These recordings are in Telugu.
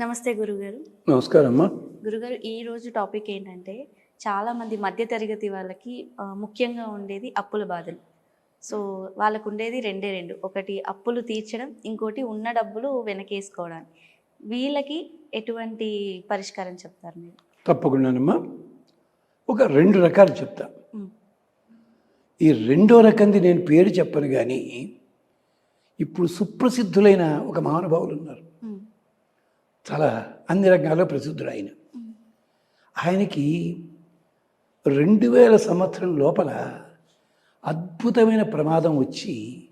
నమస్తే గురుగారు. నమస్కారం అమ్మా గురుగారు ఈ రోజు టాపిక్ ఏంటంటే చాలా మంది మధ్యతరగతి వాళ్ళకి ముఖ్యంగా ఉండేది అప్పుల బాధలు. సో వాళ్ళకు ఉండేది రెండే రెండు. ఒకటి అప్పులు తీర్చడం ఇంకోటి ఉన్న డబ్బులు వెనకేసుకోవడానికి వీళ్ళకి ఎటువంటి పరిష్కారం చెప్తారు మీరు? తప్పకుండానమ్మా. ఒక రెండు రకాలు చెప్తా. ఈ రెండో రకంది నేను పేరు చెప్పను కానీ ఇప్పుడు సుప్రసిద్ధులైన ఒక మహానుభావులు ఉన్నారు చాలా అన్ని రంగాల్లో ప్రసిద్ధుడు ఆయన. ఆయనకి రెండు వేల సంవత్సరం లోపల అద్భుతమైన ప్రమాదం వచ్చి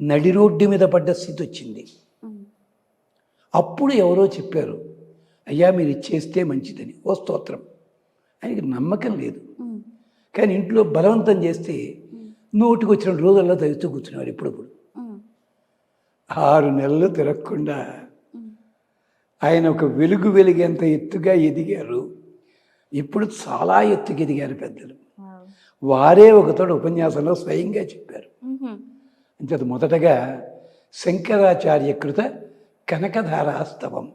నడి రోడ్డు మీద పడ్డ స్థితి వచ్చింది. అప్పుడు ఎవరో చెప్పారు అయ్యా మీరు ఇచ్చేస్తే మంచిదని. ఓ స్తోత్రం. ఆయనకి నమ్మకం లేదు. కానీ ఇంట్లో బలవంతం చేస్తే నోటికి వచ్చిన రోజుల్లో తగ్గుతూ కూర్చునేవారు ఇప్పుడు ఆరు నెలలు తిరగకుండా ఆయన ఒక వెలుగు వెలిగేంత ఎత్తుగా ఎదిగారు. ఇప్పుడు చాలా ఎత్తుకు ఎదిగారు పెద్దలు. వారే ఒకతోడు ఉపన్యాసంలో స్వయంగా చెప్పారు. అంచేత మొదటగా శంకరాచార్య కృత కనకధారాస్తవం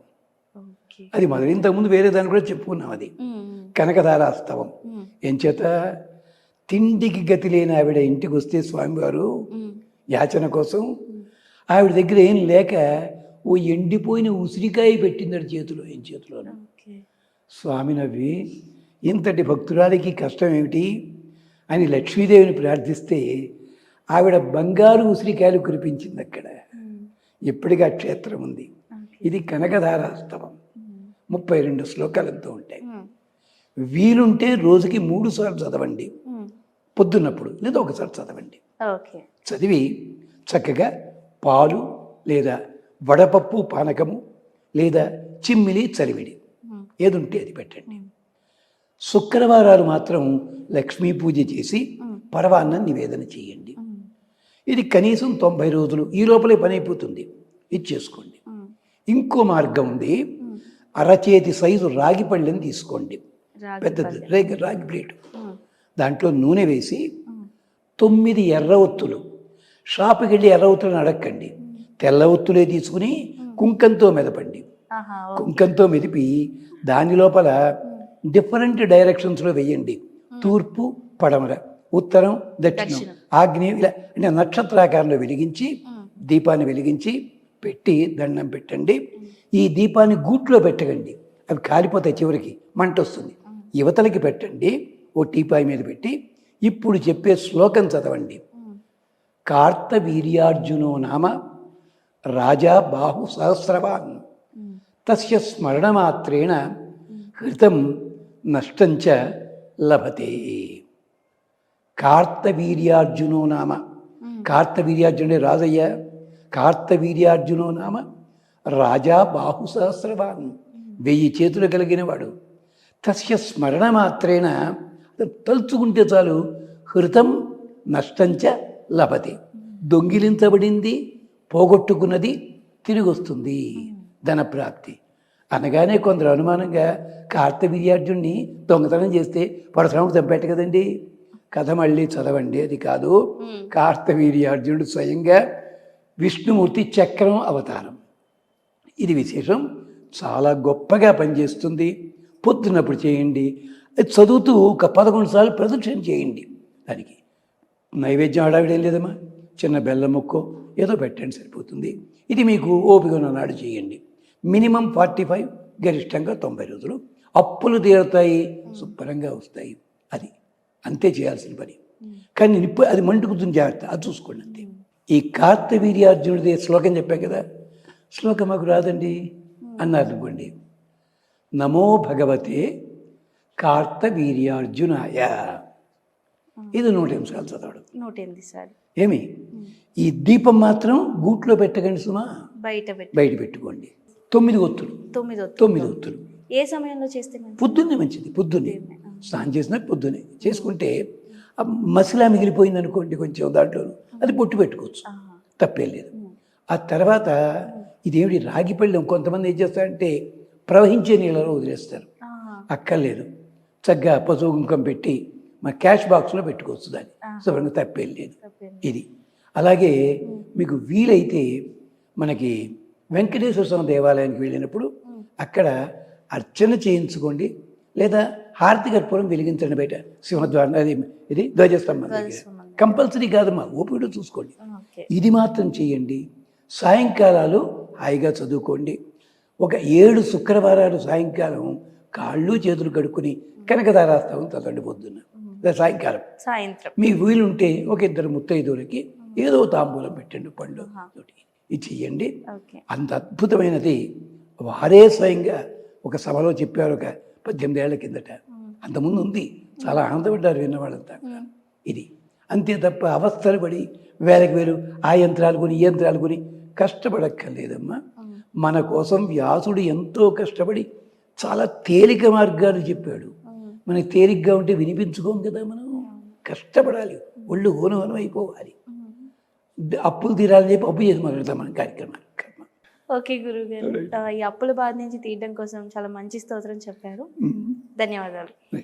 అది మొదలు ఇంతకుముందు వేరే దాన్ని కూడా చెప్పుకున్నాం అది. కనకధారాస్తవం ఉమ్, ఎంచేత తిండికి గతి లేని ఆవిడ ఇంటికి వస్తే స్వామివారు యాచన కోసం ఆవిడ దగ్గర ఏం లేక ఓ ఎండిపోయిన ఉసిరికాయ పెట్టిందడు చేతిలో ఏం చేతిలోనూ. ఓకే. స్వామి నవ్వి ఇంతటి భక్తురాలికి కష్టం ఏమిటి? అని లక్ష్మీదేవిని ప్రార్థిస్తే ఆవిడ బంగారు ఉసిరికాయలు కురిపించింది అక్కడ. ఉమ్, ఇప్పటికీ ఆ క్షేత్రం ఉంది. ఇది కనకధారాస్తవం. ముప్పై రెండు శ్లోకాలతో ఉంటాయి. వీలుంటే రోజుకి మూడు సార్లు చదవండి. పొద్దున్నప్పుడు లేదా ఒకసారి చదవండి. చదివి చక్కగా పాలు లేదా వడపప్పు పానకము లేదా చిమ్మిలి చలివిడి. ఏది ఉంటే అది పెట్టండి. శుక్రవారాలు మాత్రం లక్ష్మీ పూజ చేసి పరవాన్నం నివేదన చేయండి. ఇది కనీసం తొంభై రోజులు ఈ లోపలే పని అయిపోతుంది. ఇది చేసుకోండి. ఇంకో మార్గం ఉంది. అరచేతి సైజు రాగి పళ్ళని తీసుకోండి. పెద్దది. రేగి రాగి ప్లేట్ దాంట్లో నూనె వేసి తొమ్మిది ఎర్ర ఒత్తులు. షాపుకి వెళ్ళి ఎర్ర ఒత్తులను అడక్కండి. తెల్ల ఒత్తులే తీసుకుని కుంకంతో మెదపండి. కుంకంతో మెదిపి దాని లోపల డిఫరెంట్ డైరెక్షన్స్లో వేయండి. తూర్పు పడమర ఉత్తరం దక్షిణం. ఆగ్నేయం ఇలా అంటే నక్షత్రాకారంలో వెలిగించి దీపాన్ని వెలిగించి పెట్టి దండం పెట్టండి. ఈ దీపాన్ని గూట్లో పెట్టకండి. అవి కాలిపోతాయి చివరికి మంట వస్తుంది. యువతలకి పెట్టండి ఓ టీపాయ్ మీద పెట్టి ఇప్పుడు చెప్పే శ్లోకం చదవండి. ఉమ్, కార్తవీర్యార్జునో నామ రాజా బాహు సహస్రవాన్. తస్య స్మరణమాత్రేణ హృతం నష్టంచ లభతే. కార్తవీర్యార్జునో నామ. కార్తవీర్యార్జునుడే రాజయ్య. కార్తవీర్యార్జునో నామ. రాజా బాహు సహస్రవాన్. వెయ్యి చేతులు కలిగిన వాడు తస్య స్మరణ మాత్రేణ తలుచుకుంటే చాలు హృతం నష్టంచ లభతే. దొంగిలించబడింది పోగొట్టుకున్నది తిరిగి వస్తుంది ధనప్రాప్తి అనగానే కొందరు అనుమానంగా కార్తవీర్యార్జున్ని దొంగతనం చేస్తే పరశురాముడు చంపేట కదండి? కథ మళ్ళీ చదవండి అది కాదు. కార్తవీర్యార్జునుడు స్వయంగా విష్ణుమూర్తి చక్రం అవతారం. ఇది విశేషం. చాలా గొప్పగా పనిచేస్తుంది. పొద్దున్నప్పుడు చేయండి. అది చదువుతూ ఒక పదకొండు సార్లు ప్రదక్షిణ చేయండి. దానికి నైవేద్యం హడావిడేం లేదమ్మా. చిన్న బెల్లం ముక్కో ఏదో పెట్టండి సరిపోతుంది. ఇది మీకు ఓపిక నాడు చేయండి. మినిమం ఫార్టీ ఫైవ్ గరిష్టంగా తొంభై రోజులు. అప్పులు తీరుతాయి శుభ్రంగా వస్తాయి. అది అంతే చేయాల్సిన పని. కానీ నిప్పు ఇప్పుడు అది మండుకుతుంది జాగ్రత్త. అది చూసుకోండి అంతే. ఈ కార్తవీర్యార్జునుడిది శ్లోకం చెప్పా కదా? శ్లోకం మాకు రాదండి? అన్నారు అనుకోండి. నమో భగవతే కార్తవీర్యార్జునాయ. ఇది నూట నిమిషాలు చదవడం. నూట ఎనిమిది సార్లు. ఏమి? ఈ దీపం మాత్రం గూట్లో పెట్టకండి సుమా. బయట బయట పెట్టుకోండి. తొమ్మిది ఒత్తులు. తొమ్మిది తొమ్మిది ఒత్తులు. ఏ సమయంలో చేస్తే? పొద్దున్నే మంచిది పొద్దున్నే. స్నానం చేసిన పొద్దున్నే. చేసుకుంటే మసిలా మిగిలిపోయింది అనుకోండి కొంచెం దాంట్లో అది పొట్టు పెట్టుకోవచ్చు. తప్పేం లేదు. ఆ తర్వాత ఇదేమిటి? రాగి పళ్ళెం కొంతమంది ఏం చేస్తారంటే ప్రవహించే నీళ్ళలో వదిలేస్తారు. అక్కర్లేదు. చక్కగా పసుపు కుంకం పెట్టి మా క్యాష్ బాక్స్లో పెట్టుకోవచ్చు దాన్ని. శుభ్రంగా తప్పేం లేదు. ఇది. అలాగే మీకు వీలైతే మనకి వెంకటేశ్వర స్వామి దేవాలయానికి వెళ్ళినప్పుడు అక్కడ అర్చన చేయించుకోండి. లేదా హారతి కర్పూరం వెలిగించండి బయట. సింహద్వారం అది ఇది ధ్వజస్తంభం దగ్గర. కంపల్సరీ కాదమ్మా ఓపిక చూసుకోండి. ఇది మాత్రం చేయండి. సాయంకాలాలు హాయిగా చదువుకోండి. ఒక ఏడు శుక్రవారాలు సాయంకాలం కాళ్ళు చేతులు కడుక్కుని కనకదారాస్తవం చదవండి పొద్దున్న. సాయంకాలం. సాయంత్రం. మీకు వీలుంటే ఒక ఇద్దరు ముత్తైదువులకి ఏదో తాంబూలం పెట్టండి పండు తోటి. ఇది చెయ్యండి. ఓకే. అంత అద్భుతమైనది. వారే స్వయంగా ఒక సభలో చెప్పారు ఒక పద్దెనిమిది ఏళ్ళ కిందట. అంతకుముందు ఉంది. చాలా ఆనందపడ్డారు విన్నవాళ్ళంతా. ఇది. అంతే తప్ప అవస్థలు పడి వేలకు వేలు ఆ యంత్రాలు కొని ఈ యంత్రాలు కొని కష్టపడక్కర్లేదమ్మా. మన కోసం వ్యాసుడు ఎంతో కష్టపడి చాలా తేలిక మార్గాలు చెప్పాడు. మనకి తేలిగ్గా ఉంటే వినిపించుకోం కదా మనం. కష్టపడాలి. ఒళ్ళు ఓనం అయిపోవాలి అప్పులు తీరాలని చెప్పి అప్పు చేసి మొదలెడతాం మన కార్యక్రమాలు కర్మ. ఓకే గురువు గారు ఈ అప్పుల బాధ నుంచి తీయడం కోసం చాలా మంచి స్తోత్రం చెప్పారు. ధన్యవాదాలు.